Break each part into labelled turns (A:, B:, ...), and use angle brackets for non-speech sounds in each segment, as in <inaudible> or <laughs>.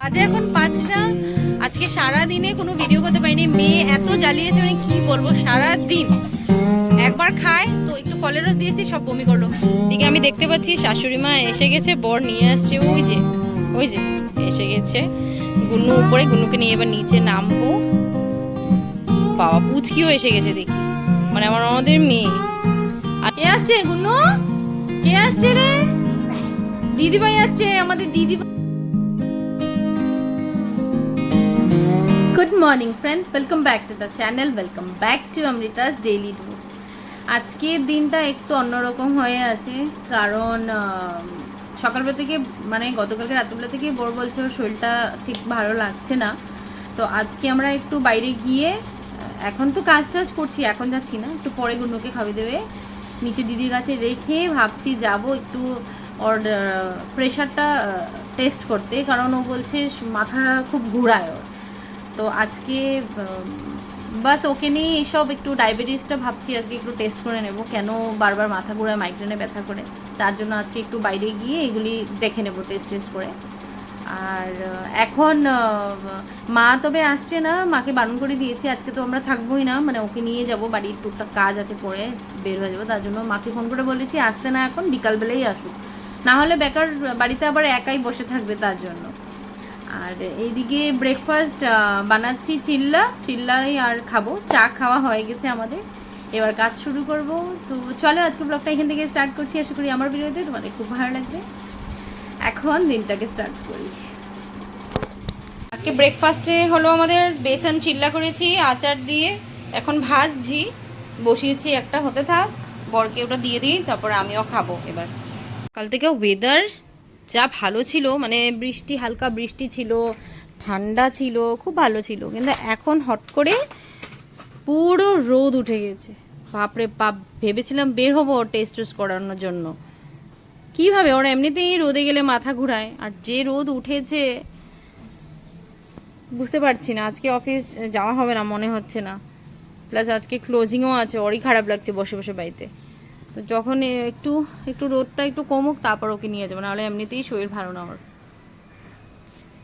A: আজকে এখন পাঁচটা। আজকে সারা দিনে কোনো ভিডিও করতে পারিনি। মেয়ে এত জ্বালিয়েছে মানে কি বলব? সারা দিন একবার খায় তো একটু ফলের রস দিয়েছি সব বমি করল। দিকে আমি দেখতে পাচ্ছি শাশুড়ি মা এসে গেছে বর নিয়ে আসছে। ওই যে ওই যে এসে গেছে। গুন্নু উপরে গুন্নুকে নিয়ে এবার নিচে নামবো। বাবা পুচকিও এসে গেছে দেখি। মানে আমার আমাদের মেয়ে। আর কে আসছে গুন্নু কে আসছে রে? দিদিভাই আসছে আমাদের দিদি good morning friend welcome back to the channel welcome back to Amrita's daily to আজকের দিনটা একটু অন্যরকম হয়ে আছে। কারণ সকালবেলা থেকে মানে গতকালকে রাত্রিবেলা থেকে বড় বলছে ওর শরীরটা ঠিক ভালো লাগছে না। তো আজকে আমরা একটু বাইরে গিয়ে, এখন তো কাজ টাজ করছি, এখন যাচ্ছি না। একটু পরে গুন্নুকে খাবে দেবে। নিচে দিদির কাছে রেখে ভাবছি যাব একটু ওর প্রেশারটা টেস্ট করতে। কারণ ও বলছে মাথা খুব ঘুরায় ওর। তো আজকে বাস ওকে নিয়ে এইসব একটু ডায়াবেটিসটা ভাবছি, আজকে একটু টেস্ট করে নেব। কেন বারবার মাথা ঘোরায় মাইগ্রেনে ব্যথা করে? তার জন্য আজকে একটু বাইরে গিয়ে এগুলি দেখে নেব টেস্ট টেস্ট করে। আর এখন মা তবে আসছে না, মাকে বারণ করে দিয়েছি, আজকে তো আমরা থাকবোই না। মানে ওকে নিয়ে যাব, বাড়ির টুকটাক কাজ আছে পরে বের হয়ে যাব। তার জন্য মাকে ফোন করে বলেছি, আসতে না এখন বিকালবেলাই আসুক। না হলে বেকার বাড়িতে আবার একাই বসে থাকবে তার জন্য। আর এইদিকে ব্রেকফাস্ট বানাচ্ছি চিল্লা। চিল্লাই আর খাব। চা খাওয়া হয়ে গেছে আমাদের। এবার কাজ শুরু করব। তো চলো, আজকে ব্লগটা এখান থেকে স্টার্ট করছি। আশা করি আমার ভিডিওতে তোমাদের খুব ভালো লাগবে। এখন দিনটাকে স্টার্ট করি। আজকে ব্রেকফাস্টে হলো আমাদের বেসন চিল্লা করেছি, আচার দিয়ে। এখন ভাজছি। বসিয়েছি একটা, হতে থাক। বরকে ওটা দিয়ে দিই, তারপর আমিও খাব এবার। কাল থেকে ওয়েদার যা ভালো ছিল মানে বৃষ্টি, হালকা বৃষ্টি ছিল, ঠান্ডা ছিল, খুব ভালো ছিল। কিন্তু এখন হট করে পুরো রোদ উঠে গেছে। বাপরে বাপ, ভেবেছিলাম বের হব টেস্ট টেস্ট করানোর জন্য। কীভাবে? ওরা এমনিতেই রোদে গেলে মাথা ঘুরায়। আর যে রোদ উঠেছে, বুঝতে পারছি না। আজকে অফিস যাওয়া হবে না, মনে হচ্ছে না। প্লাস আজকে ক্লোজিংও আছে, ওরই খারাপ লাগছে বসে বসে বাড়িতে। তো যখন একটু একটু রোদটা একটু কমুক, তারপর ওকে নিয়ে যাব। নাহলে এমনিতেই শরীর ভালো না আমার।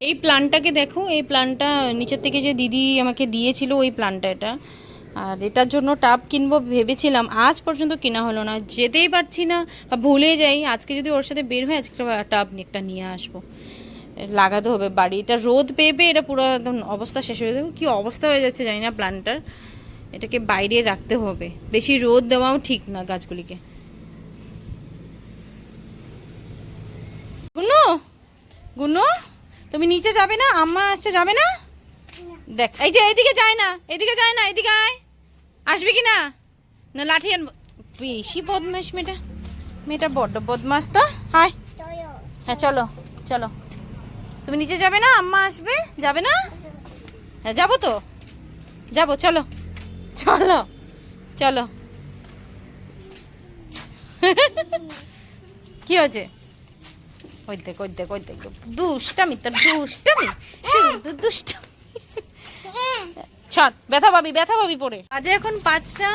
A: এই প্ল্যানটাকে দেখো, এই প্ল্যানটা নিচের থেকে যে দিদি আমাকে দিয়েছিল, ওই প্ল্যানটা এটা। আর এটার জন্য টাব কিনবো ভেবেছিলাম, আজ পর্যন্ত কেনা হলো না। যেতেই পারছি না, বা ভুলে যাই। আজকে যদি ওর সাথে বের হয় আজকে টাব একটা নিয়ে আসব। লাগাতে হবে। বাড়ি এটা রোদ পেয়ে পেয়ে এটা পুরো একদম অবস্থা শেষ হয়ে যাবে। কী অবস্থা হয়ে যাচ্ছে জানি না প্ল্যান্টার। এটাকে বাইরে রাখতে হবে। বেশি রোদ দেওয়াও ঠিক না গাছগুলিকে। গুনু গুনু, তুমি নিচে যাবে না? আম্মা আসছে, যাবে না? দেখ, এই যে এইদিকে যায় না, এদিকে যায় না, এদিকে আয়। আসবে কি না? না, লাঠি আনব। বেশি বদমাস মেয়েটা। মেয়েটা বড্ড বদমাস তো। হায় হ্যাঁ চলো চলো। তুমি নিচে যাবে না? আম্মা আসবে, যাবে না? হ্যাঁ যাব তো। যাব, চলো। চলো চলো। কি হয়েছে? ওই দেখ ওই দেখ ওই দেখ। দুষ্টামি, তোর দুষ্টামি। দুষ্টামি। চল, ব্যথা পাবি ব্যথা পাবি পড়ে। আজ এখন পাঁচটা,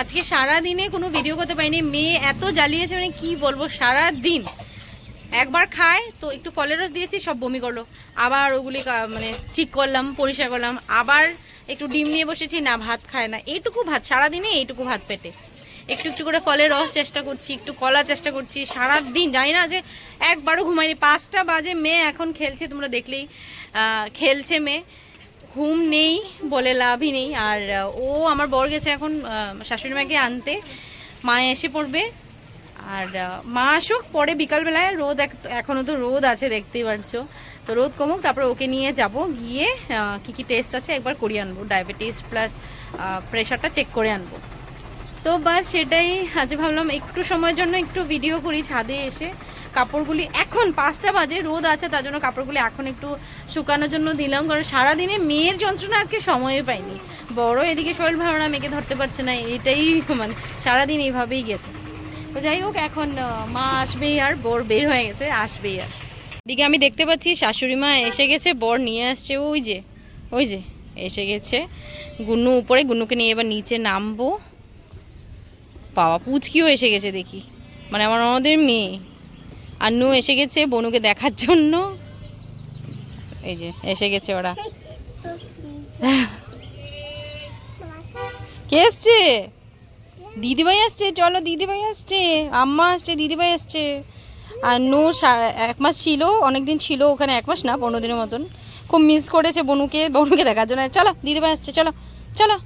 A: আজকে সারা দিনে কোনো ভিডিও করতে পারিনি। মেয়ে এত জ্বালিয়েছে মানে কি বলব সারা দিন একবার খায়, তো একটু ফলের রস দিয়েছি, সব বমি করল। আবার ওগুলি মানে ঠিক করলাম, পরিষ্কার করলাম। আবার একটু ডিম নিয়ে বসেছি, না ভাত খায় না। এইটুকু ভাত সারাদিনে এইটুকু ভাত পেটে। একটু একটু করে ফলের রস চেষ্টা করছি, একটু কলা চেষ্টা করছি। সারা দিন জানি না যে একবারও ঘুমাইনি। পাঁচটা বাজে মেয়ে এখন খেলছে, তোমরা দেখলেই খেলছে মেয়ে। ঘুম নেই বলে লাভই নেই। আর ও আমার বর গেছে এখন শাশুড়ি মাকে আনতে। মা এসে পড়বে। আর মা আসুক, পরে বিকালবেলায় রোদ এক- এখনও তো রোদ আছে, দেখতেই পারছ। তো রোদ কমুক, তারপর ওকে নিয়ে যাব, গিয়ে কি কি টেস্ট আছে একবার করিয়ে আনব। ডায়াবেটিস প্লাস প্রেশারটা চেক করে আনব। তো বাস সেটাই আজ ভাবলাম একটু সময়ের জন্য একটু ভিডিও করি, ছাদে এসে। কাপড়গুলি এখন পাঁচটা বাজে, রোদ আছে, তার জন্য কাপড়গুলি এখন একটু শুকানোর জন্য দিলাম, কারণ সারাদিনে মেয়ের যন্ত্রণা আজকে সময়ই পাইনি। বড় এদিকে শরীর ভাবনা মেয়েকে ধরতে পারছে না, এটাই মানে সারাদিন এইভাবেই গেছে। তো যাই হোক এখন মা আসবেই আর বর বের হয়ে গেছে আসবেই আর। এদিকে আমি দেখতে পাচ্ছি শাশুড়ি মা এসে গেছে বর নিয়ে আসছে ওই যে ওই যে এসে গেছে। গুন্নু উপরে গুন্নুকে নিয়ে এবার নিচে নামবো। বাবা পুচকিও এসে গেছে দেখি। মানে আমার আমাদের মেয়ে। আর নু এসে গেছে বনুকে দেখার জন্য। এই যে এসে গেছে ওরা। <laughs> কে এসছে? দিদিভাই আসছে চলো দিদিভাই আসছে আম্মা আসছে দিদিভাই আসছে। আর নু এক মাস ছিল অনেক দিন ছিল ওখানে এক মাস না পনেরো দিনের মতন। খুব মিস করেছে বনুকে বনুকে দেখার জন্য। চলো দিদিভাই আসছে চলো চলো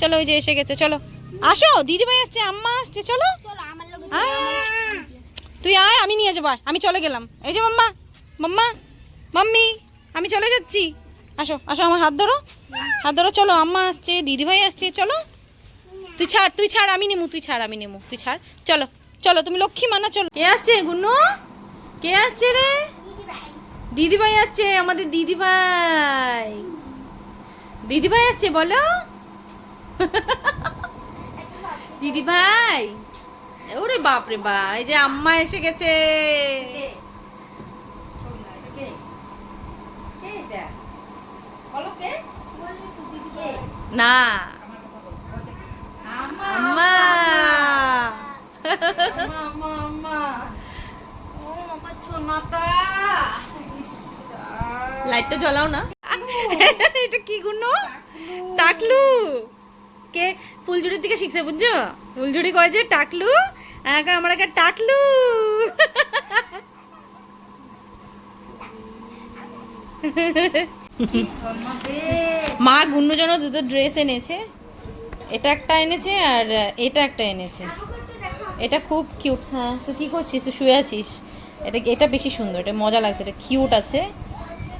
A: চলো ওই যে এসে গেছে চলো। আসো দিদিভাই আসছে আম্মা আসছে চলো। তুই আয় আমি নিয়ে যাব। আমি চলে গেলাম। এই যে মাম্মা মাম্মা মাম্মি আমি চলে যাচ্ছি। আসো আসো আমার হাত ধরো। হাত ধরো চলো আম্মা আসছে দিদিভাই আসছে চলো। তুই ছাড় তুই ছাড়, আমি নেমু, তুই ছাড়, আমি নেমু, তুই ছাড়। চলো চলো, তুমি লক্ষ্মী মানা, চলো। কে আসছে, গুন্নু? কে আসছে রে? দিদিভাই আসছে, আমাদের দিদিভাই। দিদিভাই আসছে, বলো। দিদিভাই? ওরে বাপরে বা, এই যে আম্মা এসে গেছে। না। আম্মা লাইটটা জ্বলাও না। <laughs> এটা কি গুনো? টাকলু। কে ফুলঝুরির দিকে শিখছে বুঝছ? ফুলঝুরি কয় যে টাকলু। আগে আমার আগে টাকলু। <laughs> মা গুন্নুর জন্য দুটো ড্রেস এনেছে। এটা একটা এনেছে আর এটা একটা এনেছে। এটা খুব কিউট হ্যাঁ। তুই কী করছিস? তুই শুয়ে আছিস? এটা এটা বেশি সুন্দর, এটা মজা লাগছে, এটা কিউট আছে।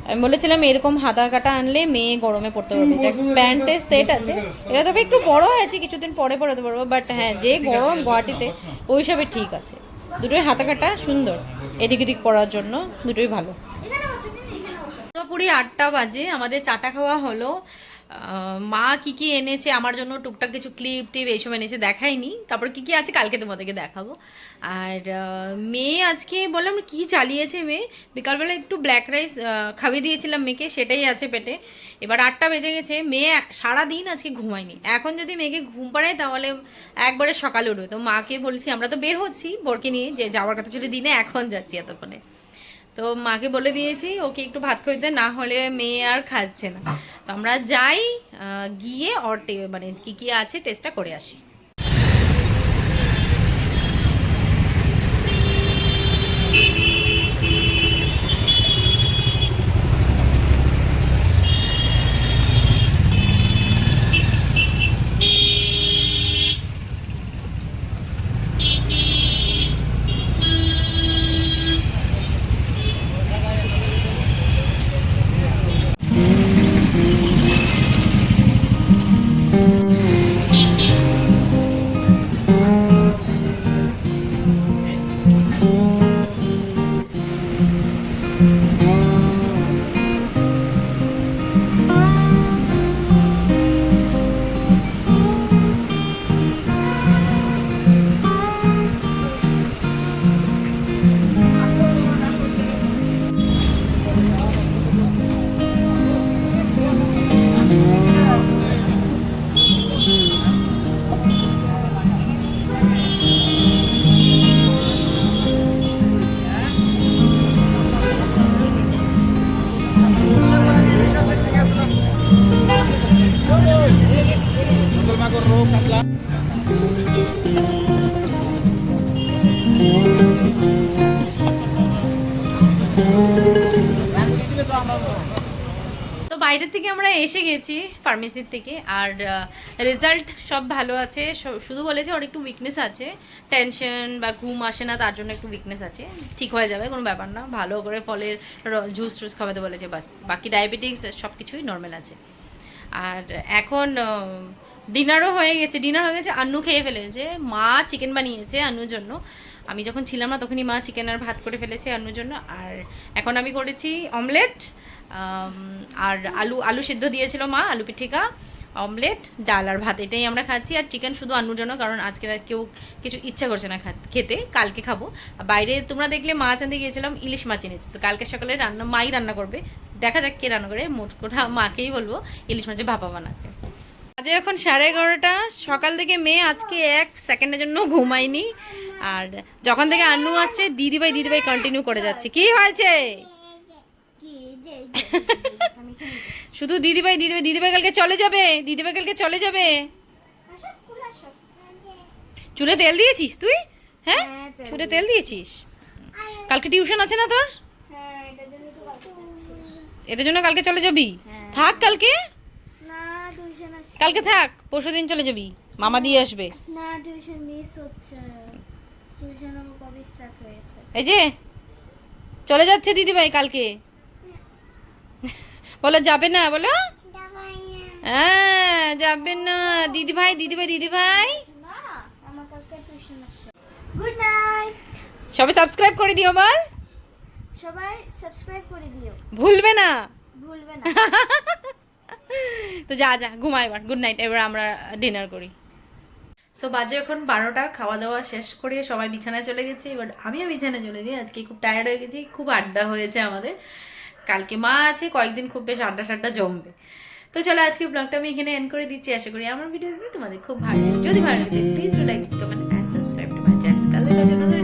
A: আমি বলেছিলাম এরকম হাতা কাটা আনলে মেয়ে গরমে পড়তে পারবে। এটা প্যান্টের সেট আছে। এটা তবে একটু বড় হয়েছে, কিছুদিন পরে পরাতে পারব বাট হ্যাঁ যে গরম গুয়াহাটিতে, ওই হিসাবে ঠিক আছে। দুটোই হাতা কাটা, সুন্দর। এদিক এদিক পরার জন্য দুটোই ভালো। পুরোপুরি আটটা বাজে, আমাদের চাটা খাওয়া হলো। মা কি কি এনেছে, আমার জন্য টুকটাক কিছু ক্লিপ টিপ এইসব এনেছে, দেখাইনি। তারপর কি কি আছে কালকে তোমাদেরকে দেখাবো। আর মেয়ে আজকে বললাম কি চালিয়েছে মেয়ে? বিকালবেলা একটু ব্ল্যাক রাইস খাইয়ে দিয়েছিলাম মেয়েকে, সেটাই আছে পেটে। এবার আটটা বেজে গেছে, মেয়ে এক- সারাদিন আজকে ঘুমায়নি। এখন যদি মেয়েকে ঘুম পাড়ায়, তাহলে একবারে সকালে উঠবে। তো মাকে বলছি, আমরা তো বের হচ্ছি বরকে নিয়ে, যে যাওয়ার কথা ছিল, দিনে এখন যাচ্ছি এতক্ষণে। তো মাকে বলে দিয়েছি, ওকে একটু ভাত খাইতে না হলে মেয়ে আর খাচ্ছে না। তো আমরা যাই গিয়ে ওর মানে কী কী আছে টেস্টটা করে আসি। তো বাইরের থেকে আমরা এসে গেছি ফার্মেসির থেকে, আর রেজাল্ট সব ভালো আছে শুধু বলেছে ওর একটু উইকনেস আছে টেনশন বা ঘুম আসে না, তার জন্য একটু উইকনেস আছে, ঠিক হয়ে যাবে, কোনো ব্যাপার না, ভালো করে ফলের জুস টুস খাওয়াতে বলেছে, বাস, বাকি ডায়াবেটিক্স সব কিছুই নর্মাল আছে। আর এখন ডিনারও হয়ে গেছে ডিনার হয়ে গেছে, আন্নু খেয়ে ফেলেছে, মা চিকেন বানিয়েছে আন্নুর জন্য, আমি যখন ছিলাম না, তখনই মা চিকেন আর ভাত করে ফেলেছে আন্নুর জন্য, আর এখন আমি করেছি অমলেট আর আলু আলু সিদ্ধ দিয়েছিল মা, আলু পিঠিকা, অমলেট, ডাল আর ভাত, এটাই আমরা খাচ্ছি। আর চিকেন শুধু আন্নুর জন্য, কারণ আজকে কেউ কিছু ইচ্ছা করছে না খেতে, কালকে খাব। আর বাইরে তোমরা দেখলে মাছ আনতে গিয়েছিলাম ইলিশ মাছ এনেছি। তো কালকে সকালে রান্না, মাই রান্না করবে। দেখা যাক কে রান্না করে, মোট কথা মাকেই বলব, ইলিশ মাছের ভাপা বানাতে। আজ এখন সাড়ে এগারোটা। সকাল থেকে মেয়ে আজকে এক সেকেন্ডের জন্য ঘুমায়নি। আর যখন থেকে আন্নু আসছে, দিদিভাই দিদিভাই কন্টিনিউ করে যাচ্ছে। কি হয়েছে? <laughs> শুধু দিদিভাই দিদিভাই দিদিভাই কালকে চলে যাবে, দিদিভাই কালকে চলে যাবে। চুলে তেল দিয়েছিস তুই? হ্যাঁ? চুলে তেল দিয়েছিস? কালকে টিউশন আছে না তোর?
B: এটার জন্য কালকে
A: চলে যাবি। থাক কালকে। কালকে থাক, পরশু দিন চলে যাবি। মামা দিয়ে আসবে। এই যে, চলে যাচ্ছে দিদিভাই কালকে। বলো যাবে না? বলো। হ্যাঁ যাবে না। দিদিভাই দিদিভাই দিদিভাই।
B: না আমার কালকে টিউশন আছে গুড নাইট।
A: সবাই সাবস্ক্রাইব করে দিও বল।
B: সবাই সাবস্ক্রাইব করে দিও।
A: ভুলবে না।
B: ভুলবে না।
A: তো যা যা ঘুমা এবার। Good night. এবার আমরা ডিনার করি। সো বাজে এখন বারোটা। খাওয়া দাওয়া শেষ করে সবাই বিছানায় চলে গেছি। এবার আমিও বিছানায় চলে যাই আজকে খুব টায়ার্ড হয়ে গেছি। খুব আড্ডা হয়েছে আমাদের। কালকে মা আছে, কয়েকদিন খুব বেশ আড্ডা সাড্ডা জমবে। তো চলো, আজকে ব্লগটা আমি এখানে এন্ড করে দিচ্ছি। আশা করি আমার ভিডিও তোমাদের খুব ভালো যদি ভালো লাগে please to like comment and subscribe to my channel কালকে